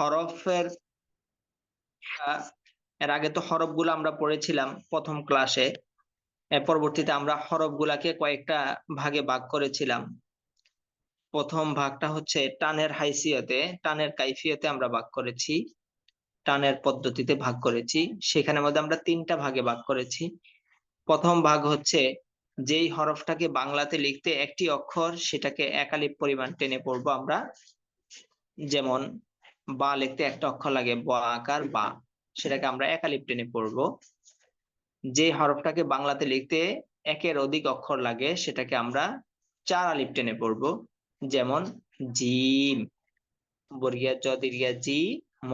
হরফের এর আগে তো হরফগুলো আমরা পড়েছিলাম প্রথম ক্লাসে পরবর্তীতে আমরা হরফগুলাকে কয়েকটা ভাগে ভাগ করেছিলাম। প্রথম ভাগটা হচ্ছে টানের হাইসিয়তে, টানের কাইফিয়তে আমরা ভাগ করেছি, টানের পদ্ধতিতে ভাগ করেছি। সেখানে মধ্যে আমরা তিনটা ভাগে ভাগ করেছি। প্রথম ভাগ হচ্ছে যেই হরফটাকে বাংলাতে লিখতে একটি অক্ষর, সেটাকে একালিপ পরিমাণ টেনে পড়ব আমরা। যেমন বা লিখতে একটা অক্ষর লাগে ব আকার বা, সেটাকে আমরা একালিপ টেনে পড়ব। যে হরফটাকে বাংলাতে লিখতে একের অধিক অক্ষর লাগে, সেটাকে আমরা চার আলিপ টেনে পড়ব। যেমন, জিম, বর্গিয়া জ, দীর্ঘিয়া জি, ম,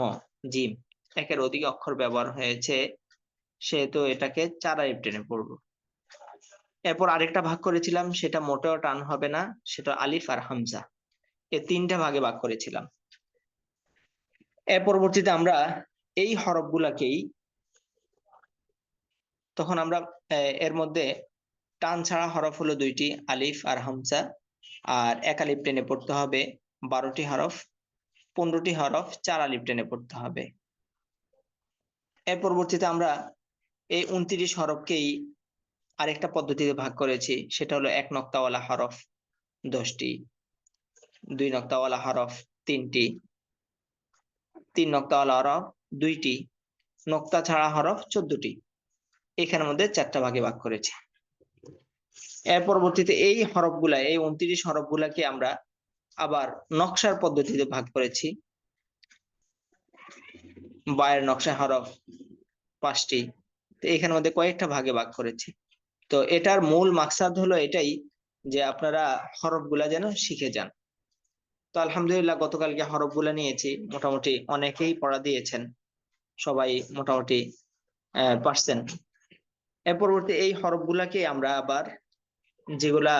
জিম। একের অধিক অক্ষর ব্যবহার হয়েছে, সেহেতু এটাকে চার আলিপ টেনে পড়ব। এরপর আরেকটা ভাগ করেছিলাম, সেটা মোটেও টান হবে না, সেটা আলিফ আর হামজা। এই তিনটা ভাগে ভাগ করেছিলাম। এর পরবর্তীতে আমরা এই হরফগুলাকেই তখন আমরা এর মধ্যে টান ছাড়া হরফ হলো দুইটি, আলিফ আর হামজা। আর এক আলিফ টেনে পড়তে হবে বারোটি হরফ, পনেরোটি হরফ, চার আলিফ টেনে পড়তে হবে। এর পরবর্তীতে আমরা এই উনত্রিশ হরফকেই আরেকটা পদ্ধতিতে ভাগ করেছি, সেটা হলো এক নক্তাওয়ালা হরফ দশটি, দুই নক্তাওয়ালা হরফ তিনটি। তিন নক্তাওয়ালা হরফ দুইটি। নক্তা ছাড়া হরফ চোদ্দটি। এখানের মধ্যে চারটা ভাগে ভাগ করেছি। এর পরবর্তীতে এই হরফগুলা, এই উনত্রিশ হরফগুলাকে আমরা আবার নকশার পদ্ধতিতে ভাগ করেছি। বায়ের নকশা হরফ পাঁচটি। তো এখানের মধ্যে কয়েকটা ভাগে ভাগ করেছি। তো এটার মূল মাকসাদ হলো এটাই যে আপনারা হরফগুলা যেন শিখে যান। তো আলহামদুলিল্লাহ গতকালকে হরফগুলা নিয়েছি। মোটামুটি অনেকেই পড়া দিয়েছেন। সবাই মোটামুটি পারছেন। এর পরবর্তী এই হরফগুলাকে আমরা আবার যেগুলা,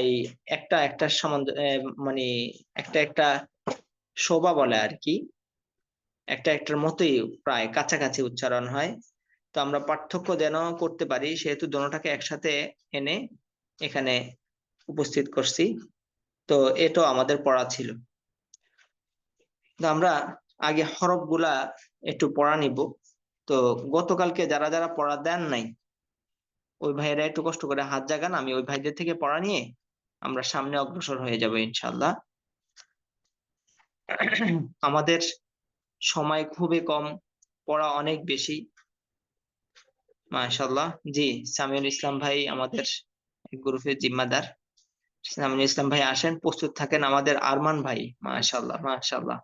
এই একটা একটা সম্বন্ধ মানে একটা একটা শোভা বলে আর কি, একটা একটার মতোই প্রায় কাছাকাছি উচ্চারণ হয়। তো আমরা পার্থক্য যেন করতে পারি, সেহেতু দোনোটাকে একসাথে এনে এখানে উপস্থিত করছি। তো এটাও আমাদের পড়া ছিল। আমরা আগে হরফগুলা একটু পড়া নিব। তো গতকালকে যারা যারা পড়া দেন নাই, ওই ভাইয়েরা একটু কষ্ট করে হাত জাগান, আমি ওই ভাইদের থেকে পড়া নিয়ে আমরা সামনে অগ্রসর হয়ে যাব ইনশাল্লাহ আমাদের সময় খুবই কম, পড়া অনেক বেশি। মাশাল্লাহ জি, সামিউল ইসলাম ভাই আমাদের গ্রুপের জিম্মাদার। সামিনুল ইসলাম ভাই আসেন, প্রস্তুত থাকেন আমাদের আরমান ভাই। মাশাল্লাহ মাশাল্লাহ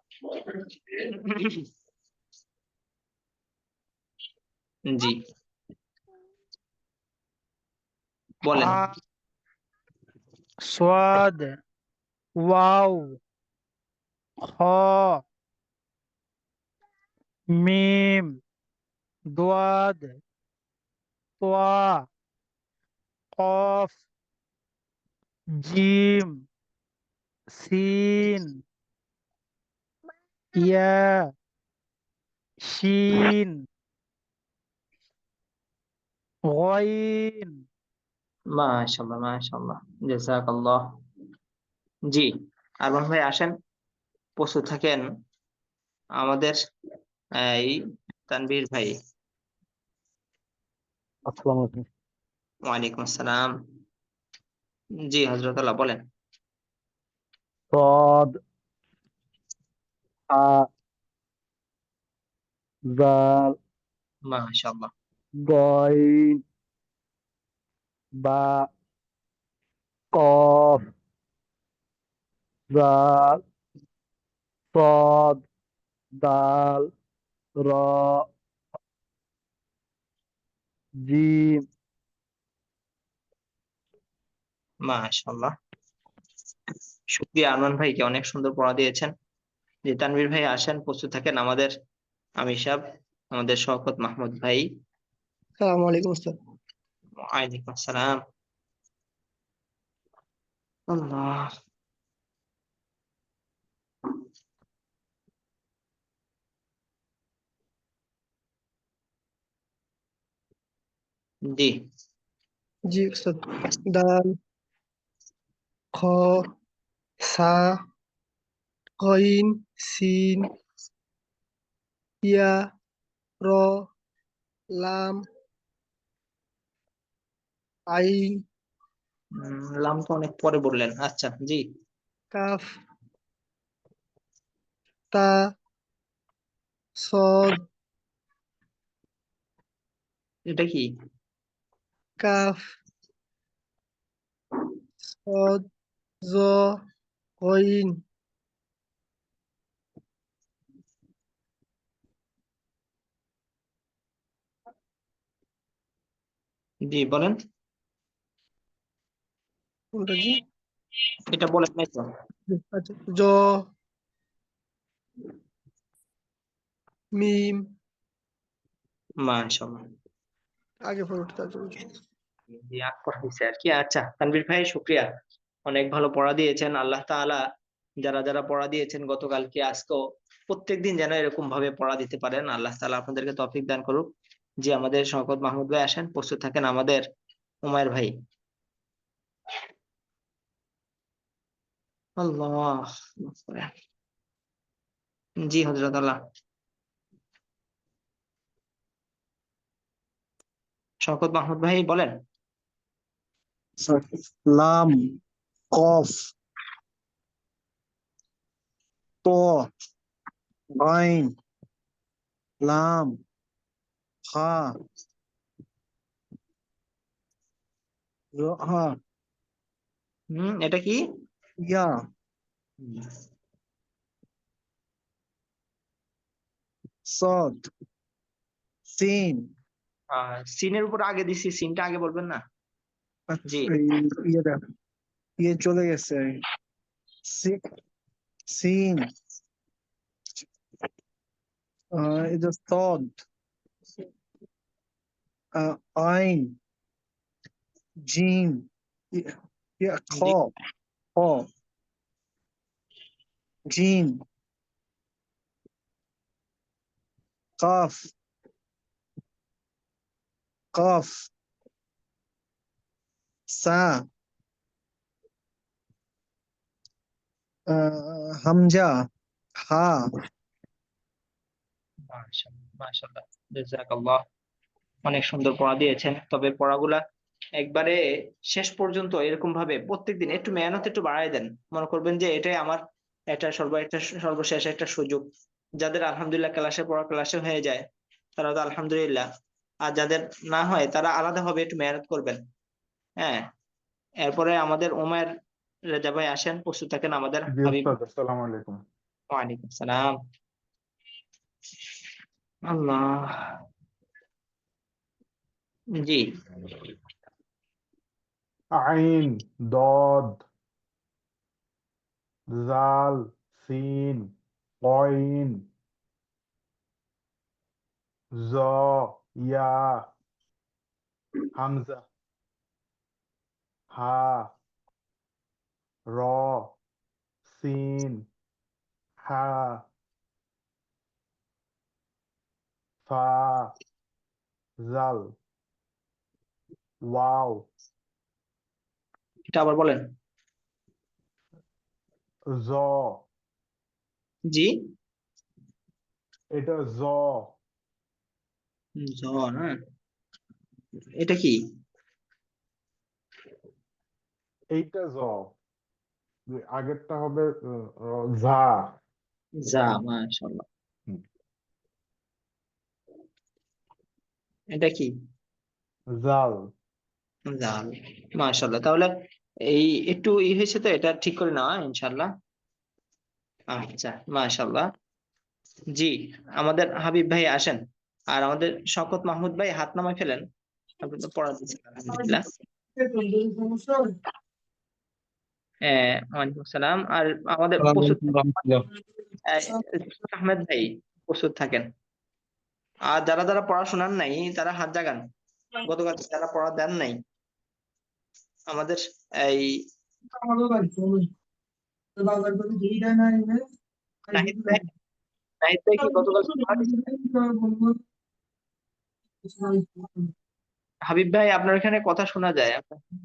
জি। বলেন। সোয়াদ, ওয়াও, খ, মিম, দোয়াদ, তোয়া, কফ জিম সিন ইয়া শিন গইন মাশাল্লাহ মাশাল্লাহ জাযাকাল্লাহ। জি আরমান ভাই আসেন প্রস্তুত থাকেন আমাদের এই তানভীর ভাই। আসসালামু আলাইকুম। ওয়ালাইকুম আসসালাম। জি হযরত আল্লাহ বলেন صاد আ জাল মাশাল্লাহ গইন বা কফ জাল صاد দাল র জিম মাশাল্লাহ শুকরিয়া আরমান ভাইকে অনেক সুন্দর পড়া দিয়েছেন। যে তানভীর ভাই আসেন প্রস্তুত থাকেন আমাদের আমির সাহেব আমাদের শওকত মাহমুদ ভাই। সালাম আলাইকুম স্যার। ওয়ালাইকুম আসসালাম। আল্লাহ। জি। জি স্যার। দাল খ সা গইন সিন ইয়া র লাম আইন। উম, লাম তো অনেক পরে বললেন। আচ্ছা জি। কাফ তা সদ। এটা কি? কাফ সদ। জ গইন জি বলেন। কোনটা জি? এটা বলেন নাই তো। আচ্ছা জ মিম। আগে পরে তারপরে জি। আগ আর কি। আচ্ছা তানভীর ভাই শুক্রিয়া। অনেক ভালো পড়া দিয়েছেন। আল্লাহ তাআলা যারা যারা পড়া দিয়েছেন গতকালকে, আজকেও প্রত্যেকদিন যেন এরকম ভাবে পড়া দিতে পারেন। আল্লাহ তাআলা আপনাদেরকে তৌফিক দান করুক। যে আমাদের শওকত মাহমুদ ভাই আসেন, প্রস্তুত থাকেন আমাদের উমায়ের ভাই। আল্লাহ, জি, হযরত আল্লাহ। শওকত মাহমুদ ভাই, বলেন। কফ। তো গাইন লাম হা। হা। হুম এটা কি? ইয়া। সদ সিন। সিনের উপর আগে দিছি সিনটা আগে বলবেন না? জি। এই ইয়েটা ইয়ে চলে গেছে সি- সিন আহ, এটা সদ আহ, আইন জিম ইয়া ইয়া, খ জি। খ জিম কাফ কাফ সা হামজা, হা। জাযাকাল্লাহ। অনেক সুন্দর পড়া দিয়েছেন। তবে পড়াগুলা একবারে শেষ পর্যন্ত এরকম ভাবে প্রত্যেকদিন একটু মেহনত একটু বাড়ায় দেন। মনে করবেন যে এটাই আমার এটা সর্ব, একটা সর্বশেষ একটা সুযোগ। যাদের আলহামদুলিল্লাহ ক্লাসে পড়া, ক্লাসে হয়ে যায়, তারা তো আলহামদুলিল্লাহ। আর যাদের না হয়, তারা আলাদাভাবে একটু মেহনত করবেন। হ্যাঁ। এরপরে আমাদের ওমায়ের রেজা ভাই আসেন প্রস্তুত থাকেন আমাদের আসসালামু আলাইকুম। ওয়ালাইকুম সালাম। আল্লাহ। জি। আইন দদ জাল সিন কইন জ ইয়া হামজা হা র সিন হা ফা জাল ওয়াও এটা আবার বলেন। জ। জি। এটা জ। জ না? এটা কি? এইটা জ। আগেরটা হবে ঝা। যা মাশাআল্লাহ। এটা কি? জাল। জাল মাশাআল্লাহ। তাহলে এই একটু ই হয়েছে তো এটা ঠিক করে নেওয়া ইনশাআল্লাহ। আচ্ছা মাশাআল্লাহ। জি আমাদের হাবিব ভাই আসেন। আর আমাদের শওকত মাহমুদ ভাই হাত নামায় ফেলেন। আপনি তো পড়া দিচ্ছেন আলহামদুলিল্লাহ। হ্যাঁ ওয়ালাইকুম সালাম আর আমাদের প্রস্তুত আহমেদ ভাই প্রস্তুত থাকেন। আর যারা যারা পড়াশোনার নাই তারা হাত জাগান। গতকাল যারা পড়া দেন নাই আমাদের এই? হাবিব ভাই আপনার এখানে কথা শোনা যায়। আপনার হ্যাঁ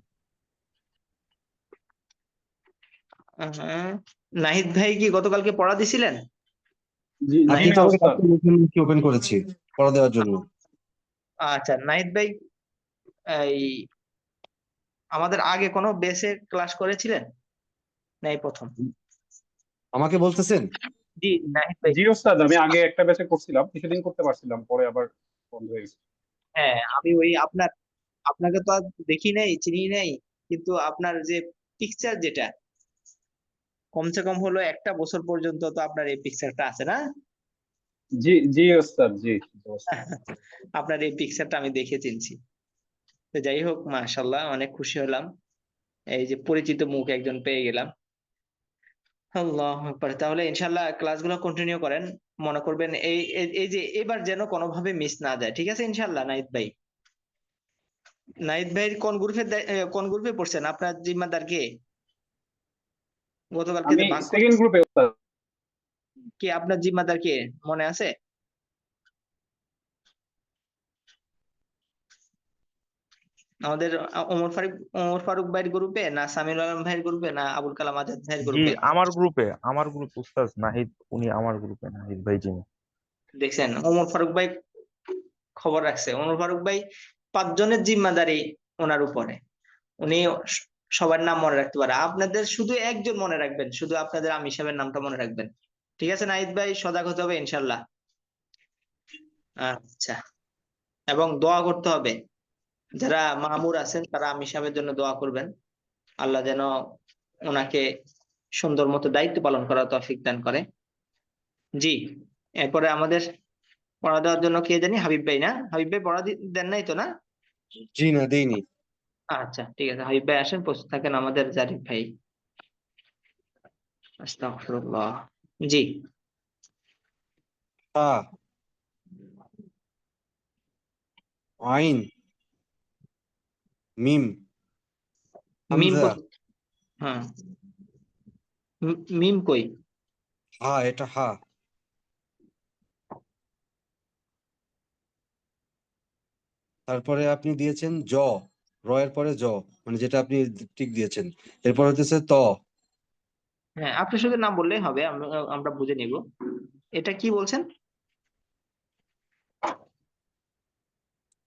নাহিদ ভাই কি গতকালকে পড়া দিছিলেন? ওপেন করেছি পড়া দেওয়ার জন্য। আচ্ছা নাহিদ ভাই এই আমাদের আগে কোনো বেসে ক্লাস করেছিলেন? না এই প্রথম। আমাকে বলতেছেন? জি নাহিদ ভাই। জি ওস্তাদ আমি আগে একটা ব্যাচে করছিলাম কিছুদিন করতে পারছিলাম পরে আবার বন্ধ হয়ে গেছে। হ্যাঁ আমি ওই আপনার আপনাকে তো আর দেখি নাই চিনি নাই কিন্তু আপনার যে পিকচার যেটা কমসে কম হলো একটা বছর পর্যন্ত তো আপনার এই পিকচারটা আছে না? জি জি ওস্তাদ জি আপনার এই পিকচারটা আমি দেখে চিনছি। তো যাই হোক মাশাল্লাহ অনেক খুশি হলাম। এই যে পরিচিত মুখ একজন পেয়ে গেলাম। আল্লাহ তাহলে ইনশাল্লাহ ক্লাসগুলো কন্টিনিউ করেন। মনে করবেন এই এই- এই যে এবার যেন কোনোভাবে মিস না যায়। ঠিক আছে ইনশাল্লাহ নাইদ ভাই? নাইদ ভাই কোন গ্রুপে কোন গ্রুপে পড়ছেন? আপনার জিম্মাদার কে? গতকালকে আমি সেকেন্ড গ্রুপে কি আপনার জিম্মাদার কে মনে আছে? আমাদের ওমর ফারুক ওমর ফারুক ভাইয়ের গ্রুপে না সামিউল আলম ভাইয়ের গ্রুপে না আবুল কালাম আজাদ ভাইয়ের গ্রুপে আমার গ্রুপে আমার গ্রুপ উস্তাদ নাহিদ উনি আমার গ্রুপে নাহিদ ভাই যিনি দেখছেন ওমর ফারুক ভাই খবর রাখছে। ওমর ফারুক ভাই পাঁচজনের জিম্মাদারি ওনার উপরে। উনি সবার নাম মনে রাখতে পারে। আপনাদের শুধু একজন মনে রাখবেন, শুধু আপনাদের আমি সাহেবের নামটা মনে রাখবেন। ঠিক আছে, নাহিদ ভাই? সজাগ হতে হবে ইনশাল্লাহ আচ্ছা। এবং দোয়া করতে হবে। যারা মামুর আছেন, তারা আমি সাহেবের জন্য দোয়া করবেন। আল্লাহ যেন ওনাকে সুন্দর মতো দায়িত্ব পালন করার তৌফিক দান করে। জি, এরপরে আমাদের পড়া দেওয়ার জন্য কে জানি? হাবিব ভাই না? হাবিব ভাই, পড়া দেন নাই তো না? জি, না, দেইনি। আচ্ছা ঠিক আছে। হাবিব ভাই আসেন প্রস্তুত থাকেন আমাদের জারিফ ভাই। আস্তাগফিরুল্লাহ। জি। আইন। মিম। মিম হ্যাঁ। মিম কই? হা এটা হা। তারপরে আপনি দিয়েছেন জ। র এর পরে জ মানে যেটা আপনি ঠিক দিয়েছেন। এরপর হতেছে ত। হ্যাঁ আপনি শুধু নাম বললেই হবে আমরা বুঝে নিব। এটা কি বলছেন?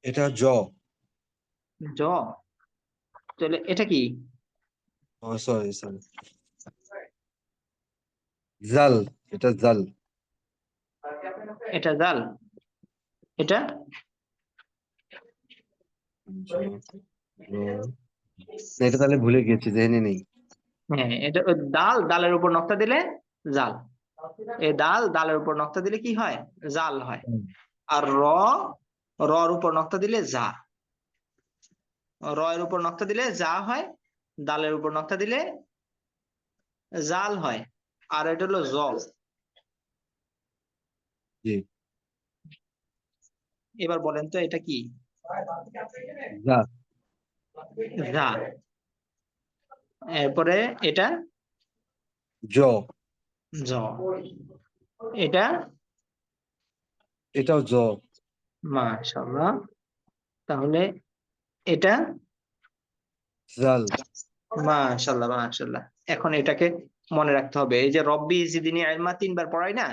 এটা জ। জ। তাহলে এটা কি? ও সরি সরি জাল এটা জাল। এটা জাল। এটা? এটা তাহলে ভুলে গেছি জেনে নেই। হ্যাঁ এটা ডাল ডালের উপর নকটা দিলে জাল। এই ডাল ডালের উপর নকটা দিলে কি হয়? জাল হয়। আর র রর উপর নকটা দিলে যা। র এর উপর নকটা দিলে যা হয় ডালের উপর নকটা দিলে জাল হয়। আর এটা হলো জ। এবার বলেন তো এটা কি? যা যা। এরপরে এটা? জ। জ। এটা? এটাও জ। মাশাআল্লাহ। তাহলে এটা? জাল। মাশাআল্লাহ মাশাআল্লাহ। এখন এটাকে মনে রাখতে হবে। এই যে রব্বি জিদিনি ইলমা তিনবার পড়াই না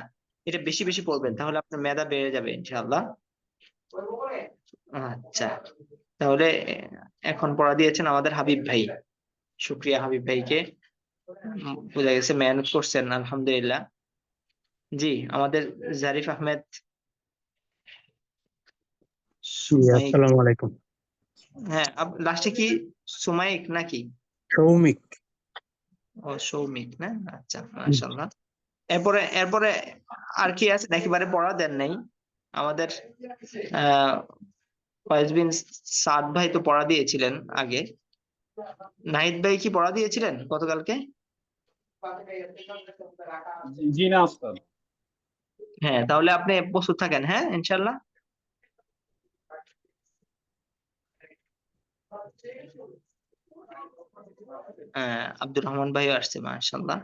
এটা বেশি বেশি পড়বেন তাহলে আপনার মেধা বেড়ে যাবে ইনশাআল্লাহ। আচ্ছা। তাহলে এখন পড়া দিয়েছেন আমাদের হাবিব ভাই। শুক্রিয়া হাবিব ভাইকে। বোঝা গেছে মেহনত করছেন আলহামদুলিল্লাহ। জি আমাদের জারিফ আহমেদ। আসসালামু আলাইকুম। হ্যাঁ লাস্টে কি সুমাইক নাকি? সৌমিক। ও সৌমিক না? আচ্ছা মাশাআল্লাহ। এরপরে এরপরে আর কি আছে? নাকি বারে পড়া দেন নাই? আমাদের আহ সাদ ভাই তো পড়া দিয়েছিলেন আগে। নাহিদ ভাই কি পড়া দিয়েছিলেন গতকালকে? জি- জি না ওস্তাদ হ্যাঁ তাহলে আপনি প্রস্তুত থাকেন হ্যাঁ ইনশাল্লাহ হ্যাঁ আব্দুর রহমান ভাইও আসছে মাশাআল্লাহ।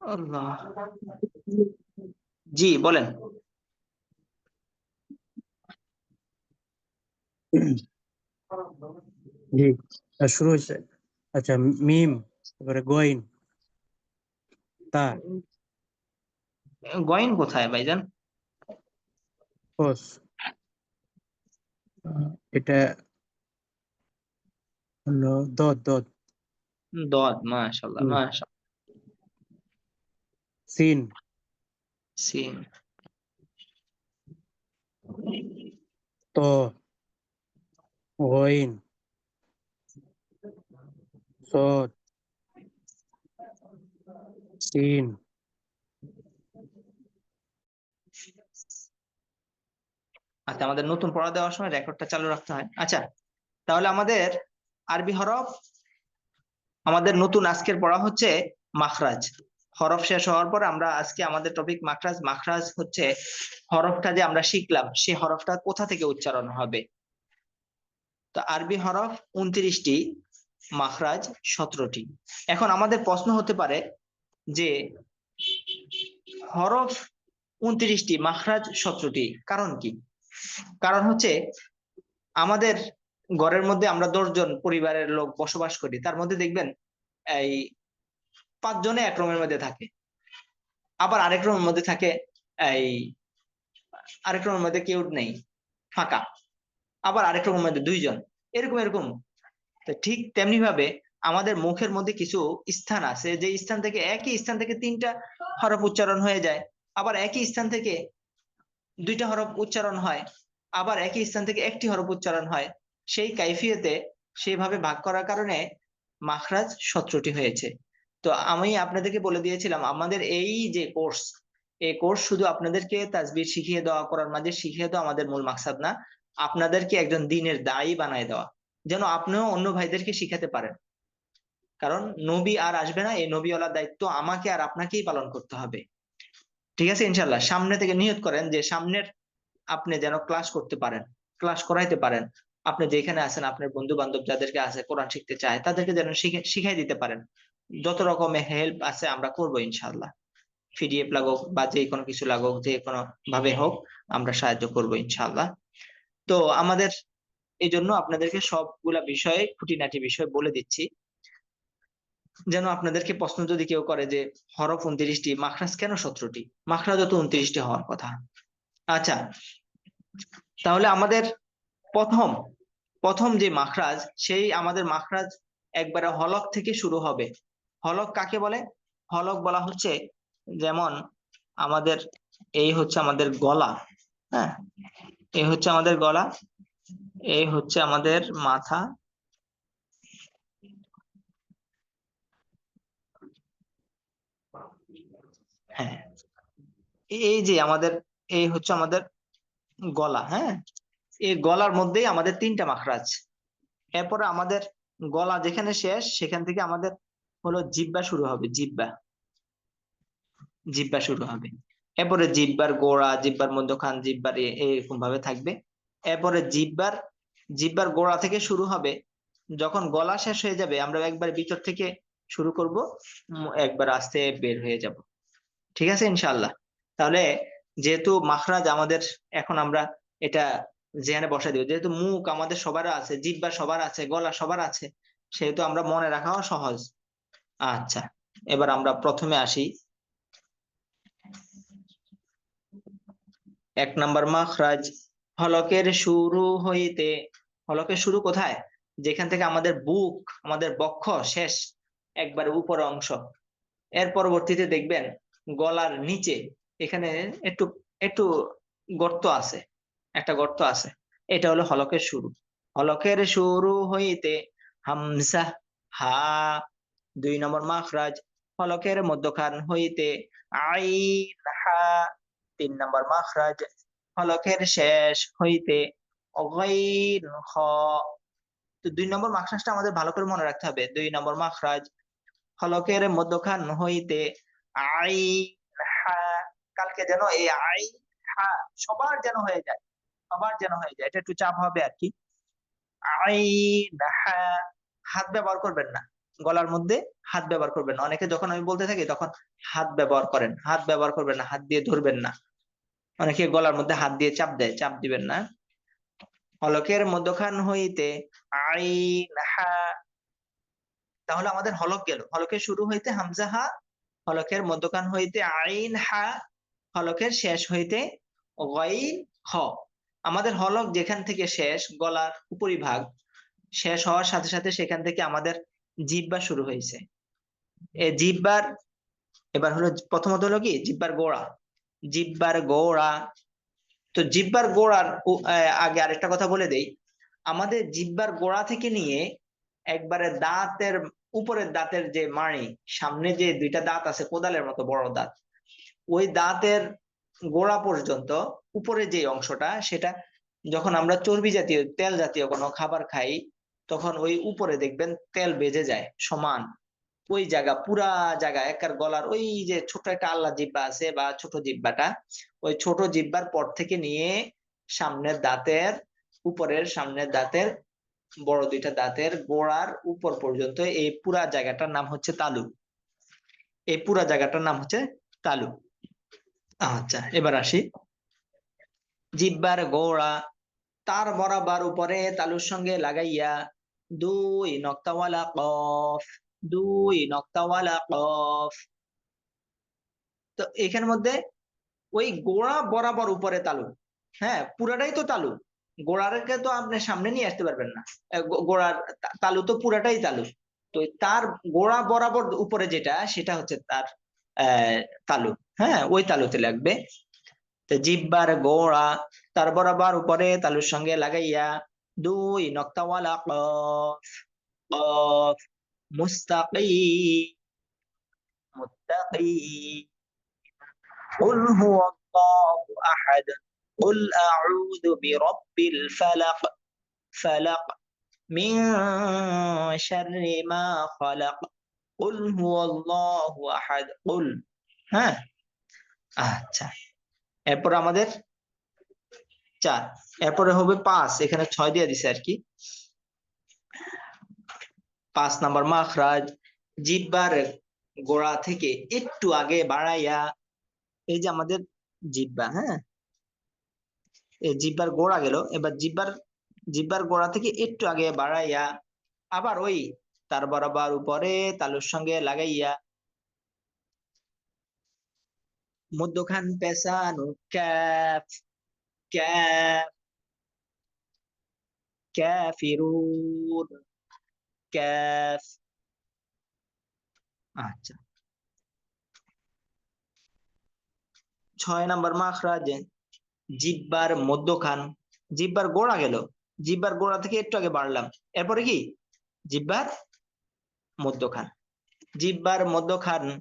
আল্লাহ। জি বলেন। জি শুরু হয়েছে। আচ্ছা মিম তারপরে গইন তা গয়েন কোথায় ভাইজান? এটা হলো দদ দদ। দদ মাশাআল্লাহ। মাশাআল্লাহ। সিন। সিন ত গইন সদ সিন আচ্ছা আমাদের নতুন পড়া দেওয়ার সময় রেকর্ডটা চালু রাখতে হয়। আচ্ছা তাহলে আমাদের আরবি হরফ আমাদের নতুন আজকের পড়া হচ্ছে মাখরাজ। হরফ শেষ হওয়ার পর আমরা আজকে আমাদের টপিক মাখরাজ মাখরাজ হচ্ছে হরফটা যে আমরা শিখলাম সেই হরফটা কোথা থেকে উচ্চারণ হবে? তো আরবি হরফ উনত্রিশটি, মাখরাজ সতেরোটি। এখন আমাদের প্রশ্ন হতে পারে যে হরফ উনত্রিশটি, মাখরাজ সতেরোটি, কারণ কি? কারণ হচ্ছে আমাদের ঘরের মধ্যে আমরা দশজন পরিবারের লোক বসবাস করি, তার মধ্যে দেখবেন এই পাঁচজনে এক রুমের মধ্যে থাকে। আবার আরেক রুমের মধ্যে থাকে এই, আরেক রুমের মধ্যে কেউ নেই, ফাঁকা। আবার আরেক রুমের মধ্যে দুইজন, এরকম এরকম। তো ঠিক তেমনি ভাবে আমাদের মুখের মধ্যে কিছু স্থান আছে, যে স্থান থেকে একই স্থান থেকে তিনটা হরফ উচ্চারণ হয়ে যায়, আবার একই স্থান থেকে দুইটা হরফ উচ্চারণ হয়, আবার একই স্থান থেকে একটি হরফ উচ্চারণ হয়। সেই কাইফিয়তে সেইভাবে ভাগ করার কারণে মাখরাজ সত্রটি হয়েছে। তো আমি আপনাদেরকে বলে দিয়েছিলাম, আমাদের এই যে কোর্স এই কোর্স শুধু আপনাদেরকে তাজবির শিখিয়ে দেওয়া করার মাঝে শিখিয়ে দেওয়া আমাদের মূল মাকসাদ না, আপনাদেরকে একজন দিনের দায়ী বানায় দেওয়া, যেন আপনিও অন্য ভাইদেরকে শিখাতে পারেন। কারণ নবী আর আসবে না, এই নবীওয়ালার দায়িত্ব আমাকে আর আপনাকেই পালন করতে হবে। ঠিক আছে ইনশাল্লাহ সামনে থেকে নিয়ত করেন যে সামনের আপনি যেন ক্লাস করতে পারেন ক্লাস করাইতে পারেন। আপনি যেখানে আছেন, আপনার বন্ধু বান্ধব যাদেরকে আছে, কোরআন শিখতে চায়, তাদেরকে যেন শিখে, শিখাই দিতে পারেন। যত রকমের হেল্প আছে আমরা করব ইনশাল্লাহ পিডিএফ লাগুক বা যে কোনো কিছু লাগুক, যে কোনো ভাবে হোক, আমরা সাহায্য করব ইনশাল্লাহ তো আমাদের এই জন্য আপনাদেরকে সবগুলা বিষয়ে, খুঁটিনাটি বিষয় বলে দিচ্ছি। যেন আপনাদেরকে প্রশ্ন যদি কেউ করে যে, হরফ উনত্রিশটি, মাখরাজ কেন সতেরোটি? মাখরাজ তো উনত্রিশটি হওয়ার কথা। আচ্ছা তাহলে আমাদের প্রথম প্রথম যে মাখরাজ, সেই আমাদের মাখরাজ একবারে হলক থেকে শুরু হবে। হলক কাকে বলে? হলক বলা হচ্ছে যেমন আমাদের এই হচ্ছে আমাদের গলা হ্যাঁ? এই হচ্ছে আমাদের গলা, এই হচ্ছে আমাদের মাথা হ্যাঁ? এই যে আমাদের, এই হচ্ছে আমাদের গলা হ্যাঁ? এই গলার মধ্যেই আমাদের তিনটা মাখরাজ এরপরে আমাদের গলা যেখানে শেষ, সেখান থেকে আমাদের হলো জিব্বা শুরু হবে, জিব্বা। জিব্বা শুরু হবে। এরপরে জিব্বার গোড়া, জিব্বার মধ্যখান, জিব্বার এরকম ভাবে থাকবে। এরপরে জিব্বার জিব্বার গোড়া থেকে শুরু হবে। যখন গলা শেষ হয়ে যাবে, আমরা একবার ভিতর থেকে শুরু করব একবার আস্তে বের হয়ে যাব। ঠিক আছে ইনশাল্লাহ তাহলে যেহেতু মাখরাজ আমাদের, এখন আমরা এটা জেনে বসা দিব, যেহেতু মুখ আমাদের সবার আছে, জিব্বা সবার আছে, গলা সবার আছে, সেহেতু আমরা মনে রাখাও সহজ। আচ্ছা এবার আমরা প্রথমে আসি। এক নাম্বার, মাখরাজ। হলকের শুরু হইতে হলকের শুরু কোথায়? যেখান থেকে আমাদের বুক, আমাদের বক্ষ শেষ, একবারে উপর অংশ। এর পরবর্তীতে দেখবেন, গলার নিচে, এখানে একটু একটু গর্ত আছে, একটা গর্ত আছে। এটা হলো হলকের শুরু। হলকের শুরু হইতে হামসা হা দুই নম্বর মাখরাজ, ফলকের মধ্যখান হইতে আইন তিন নম্বর মাখরাজ, ফলকের শেষ হইতে দুই নম্বর মাখরাজটা আমাদের ভালো করে মনে রাখতে হবে। দুই নম্বর মাখরাজ হলকের মধ্যখান হইতে আই কালকে যেন এই আই হা সবার যেন হয়ে যায়, সবার যেন হয়ে যায়। এটা একটু চাপ হবে আর কি। আই হাত ব্যবহার করবেন না। গলার মধ্যে হাত ব্যবহার করবেন না। অনেকে যখন আমি বলতে থাকি তখন হাত ব্যবহার করেন। হাত ব্যবহার করবেন না, হাত দিয়ে ধরবেন না। অনেকে গলার মধ্যে হাত দিয়ে চাপ দেয়, চাপ দিবেন না। হলকের মধ্যখান হইতে আইন তাহলে আমাদের হলক গেল। হলকের শুরু হইতে হামজা হা, হলকের মধ্যখান হইতে আইন হা, হলকের শেষ হইতে হ। আমাদের হলক যেখান থেকে শেষ, গলার উপরিভাগ শেষ হওয়ার সাথে সাথে সেখান থেকে আমাদের জিব্বা শুরু হয়েছে। জিব্বার, এবার হলো প্রথমত হলো কি? জিব্বার গোড়া। জিব্বার গোড়া। তো জিব্বার গোড়ার আগে আরেকটা কথা বলে দেই। আমাদের জিব্বার গোড়া থেকে নিয়ে একবারে দাঁতের, উপরের দাঁতের যে মাড়ি, সামনে যে দুইটা দাঁত আছে, কোদালের মতো বড় দাঁত, ওই দাঁতের গোড়া পর্যন্ত উপরে যে অংশটা, সেটা যখন আমরা চর্বি জাতীয়, তেল জাতীয় কোনো খাবার খাই তখন ওই উপরে দেখবেন তেল বেজে যায়, সমান। ওই জায়গা, পুরা জায়গা, একার গলার ওই যে ছোট একটা আল্লাহ জিব্বা আছে বা ছোট জিব্বাটা, ওই ছোট জিব্বার পর থেকে নিয়ে সামনের দাঁতের, উপরের সামনের দাঁতের, বড় দুইটা দাঁতের গোড়ার উপর পর্যন্ত এই পুরা জায়গাটার নাম হচ্ছে তালু। এই পুরা জায়গাটার নাম হচ্ছে তালু। আচ্ছা এবার আসি। জিব্বার গোড়া, তার বরাবর উপরে তালুর সঙ্গে লাগাইয়া দুই নক্তাওয়ালা কফ, দুই নক্তাওয়ালা কফ। তো এখানের মধ্যে ওই গোড়া বরাবর উপরে তালু হ্যাঁ পুরাটাই তো তালু। গোড়ারকে তো আপনি সামনে নিয়ে আসতে পারবেন না। গোড়ার তালু তো পুরাটাই তালু। তো তার গোড়া বরাবর উপরে যেটা, সেটা হচ্ছে তার তালু হ্যাঁ ওই তালুতে লাগবে। জিব্বার গোড়া তার বরাবর উপরে তালুর সঙ্গে লাগাইয়া দুই নক্তাওয়ালা কফ কফ মুস্তাকিম মুত্তাকিম قل هو الله أحد قل أعوذ برب الفلق فلق من شر ما خلق قل هو الله أحد قل হ্যাঁ আচ্ছা এরপর আমাদের চার। এরপরে হবে পাঁচ, এখানে ছয় দিয়ে দিছে আর কি। পাঁচ নাম্বার মাখরাজ জিব্বার গোড়া থেকে একটু আগে বাড়াইয়া, এই যে আমাদের জিব্বা হ্যাঁ? এই জিব্বার গোড়া গেল, এবার জিব্বার জিব্বার গোড়া থেকে একটু আগে বাড়াইয়া, আবার ওই তার বরাবর উপরে তালুর সঙ্গে লাগাইয়া, মধ্যখান পেশানো ক্যাফ ক্যাফিরুন ক্যাফ আচ্ছা। ছয় নাম্বার মাখরাজ, জিব্বার মধ্যখান। জিব্বার গোড়া গেল। জিব্বার গোড়া থেকে একটু আগে বাড়লাম। এরপরে কি? জিব্বার মধ্যখান। জিব্বার মধ্যখান,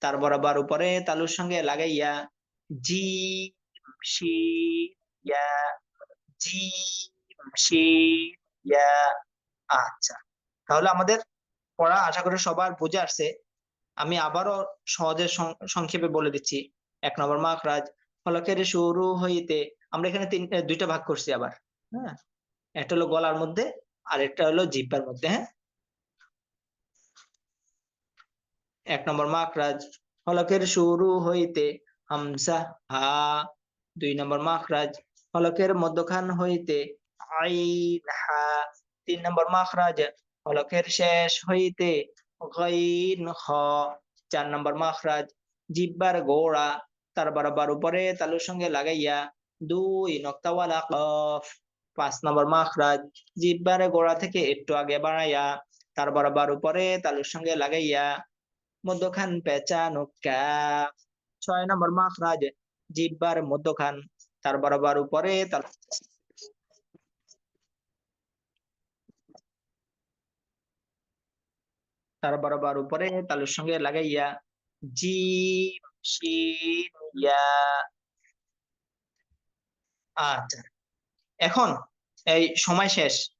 তার বরাবর উপরে তালুর সঙ্গে লাগাইয়া জি শি আচ্ছা। তাহলে আমাদের পড়া আশা করি সবার বুঝে আসছে। আমি আবারও সহজে সংক্ষেপে বলে দিচ্ছি। এক নম্বর মাখরাজ ফলকের শুরু হইতে আমরা এখানে তিন দুইটা ভাগ করছি আবার হ্যাঁ? একটা হলো গলার মধ্যে, আর একটা হলো জিব্বার মধ্যে হ্যাঁ? এক নম্বর মাখরাজ ফলকের শুরু হইতে হামসা, হা। দুই নম্বর মাখরাজ ফলকের মধ্যখান হইতে আইন হা তিন নম্বর মাখরাজ, ফলকের শেষ হইতে গইন খ চার নম্বর মাখরাজ, জিব্বার গোড়া, তার বরাবর উপরে তালুর সঙ্গে লাগাইয়া দুই নক্তাওয়ালা কফ, পাঁচ নম্বর মাখরাজ, জিব্বার গোড়া থেকে একটু আগে বাড়াইয়া তার বরাবর উপরে তালুর সঙ্গে লাগাইয়া, মধ্যখান পেঁচানো কাফ ছয় নম্বর মাখরাজ, জিব্বার মধ্যখান। তার বরাবর উপরে তার তার বরাবর উপরে তালুর সঙ্গে লাগাইয়া ইয়া। আচ্ছা। এখন এই সময় শেষ।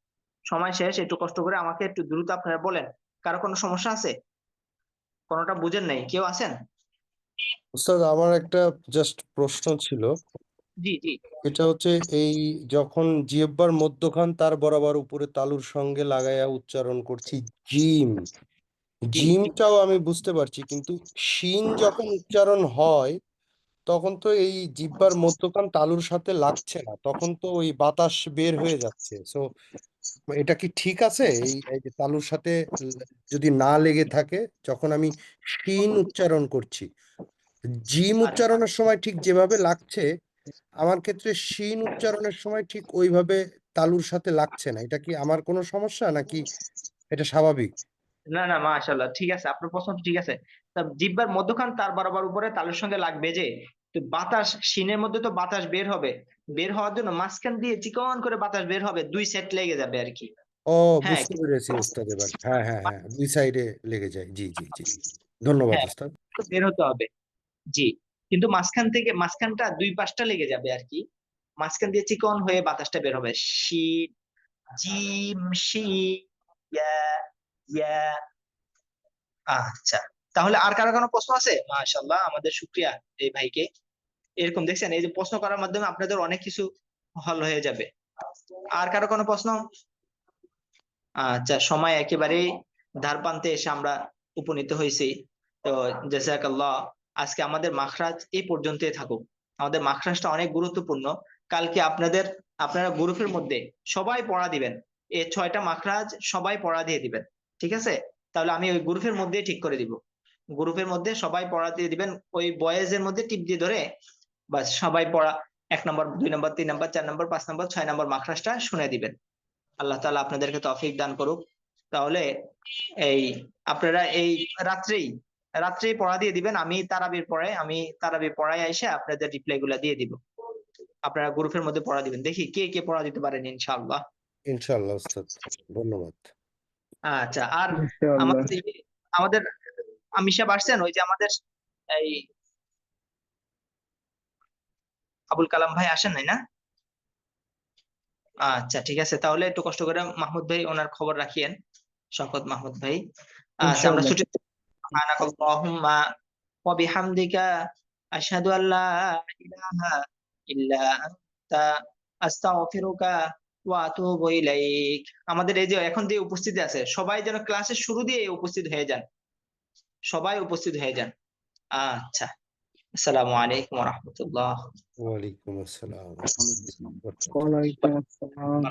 সময় শেষ, একটু কষ্ট করে আমাকে একটু দ্রুত আপনারা বলেন। কারও কোনো সমস্যা আছে? কোনোটা বুঝেন নাই? কেউ আছেন? আমার একটা জাস্ট প্রশ্ন ছিল। জি জি। এটা হচ্ছে এই যখন জিহ্বার মধ্যখান তার বরাবর উপরে তালুর সঙ্গে লাগাইয়া উচ্চারণ করছি জিম। জিমটাও আমি বুঝতে পারছি কিন্তু শিন যখন উচ্চারণ হয় তখন তো এই জিহ্বার মধ্যখান তালুর সাথে লাগছে না তখন তো ওই বাতাস বের হয়ে যাচ্ছে। সো এটা কি ঠিক আছে? এই এই যে তালুর সাথে যদি না লেগে থাকে যখন আমি শিন উচ্চারণ করছি জিম উচ্চারণের সময় ঠিক যেভাবে লাগছে আমার ক্ষেত্রে শিন উচ্চারণের সময় ঠিক ওইভাবে তালুর সাথে লাগছে না। এটা কি আমার কোনো সমস্যা নাকি এটা স্বাভাবিক? না না মাশাআল্লাহ ঠিক আছে আপনার প্রশ্ন ঠিক আছে। তা জিহ্বার মধ্যখান তার বরাবর উপরে তালুর সঙ্গে লাগবে যে তো বাতাস শিনের মধ্যে তো বাতাস বের হবে। বের হওয়ার জন্য মাঝখান দিয়ে চিকন করে বাতাস বের হবে দুই সেট লেগে যাবে আর কি। ও হ্যাঁ, বুঝতে পেরেছি ওস্তাদ এবার। হ্যাঁ হ্যাঁ হ্যাঁ দুই সাইডে লেগে যায়। জি জি জি ধন্যবাদ হ্যাঁ। ওস্তাদ। বের হতে হবে। জি। কিন্তু মাঝখান থেকে, মাঝখানটা দুই পাশটা লেগে যাবে আর কি। মাঝখান দিয়ে চিকন হয়ে বাতাসটা বের হবে। শি, জিম, শি আচ্ছা তাহলে আর কারও কোনো প্রশ্ন আছে? মাশাআল্লাহ, আমাদের শুকরিয়া এই ভাইকে। এরকম দেখছেন, এই যে প্রশ্ন করার মাধ্যমে আপনাদের অনেক কিছু হল হয়ে যাবে। আর কারও কোনো প্রশ্ন? আচ্ছা সময় একেবারে ধার প্রান্তে এসে আমরা উপনীত হয়েছি। তো, জাযাকাল্লাহ আজকে আমাদের মাখরাজ এই পর্যন্তই থাকুক। আমাদের মাখরাজটা অনেক গুরুত্বপূর্ণ। কালকে আপনাদের, আপনারা গ্রুপের মধ্যে সবাই পড়া দিবেন। এই ছয়টা মাখরাজ সবাই পড়া দিয়ে দিবেন, ঠিক আছে? তাহলে আমি ওই গ্রুপের মধ্যে ঠিক করে দিব। গ্রুপের মধ্যে সবাই পড়া দিয়ে দিবেন, ওই বয়েজের মধ্যে টিপ দিয়ে ধরে বাস সবাই পড়া এক নম্বর, দুই নম্বর, তিন নম্বর, চার নম্বর, পাঁচ নম্বর, ছয় নম্বর মাখরাজটা শুনে দিবেন। আল্লাহ তাআলা আপনাদেরকে তৌফিক দান করুক। তাহলে এই, আপনারা এই রাত্রেই রাত্রেই পড়া দিয়ে দিবেন আমি তারাবির পড়ে আমি তারাবির পড়ায় এসে আপনাদের রিপ্লাই গুলা দিয়ে দিব। আপনারা গ্রুপের মধ্যে পড়া দিবেন। দেখি কে কে পড়া দিতে পারেন ইনশাআল্লাহ। ইনশাআল্লাহ ওস্তাদ। ধন্যবাদ। আচ্ছা আর আমাদের আমাদের আমি সাহেব আসছেন ওই যে আমাদের এই আবুল কালাম ভাই আসেন নাই না? আচ্ছা ঠিক আছে। তাহলে একটু কষ্ট করে মাহমুদ ভাই ওনার খবর রাখিয়েন শকত মাহমুদ ভাই। আচ্ছা আমরা ছুটি ওয়া বিহামদিকা আশহাদু আল্লা ইলাহা ইল্লা আনতা আস্তাগফিরুকা ওয়া আতুবু ইলাইক। আমাদের এই যে এখন যে উপস্থিতি আছে সবাই যেন ক্লাসের শুরু দিয়ে উপস্থিত হয়ে যান। সবাই উপস্থিত হয়ে যান। আচ্ছা আসসালামু আলাইকুম ওয়া রাহমাতুল্লাহ। ওয়ালাইকুম আসসালাম। ওয়ালাইকুম আসসালাম।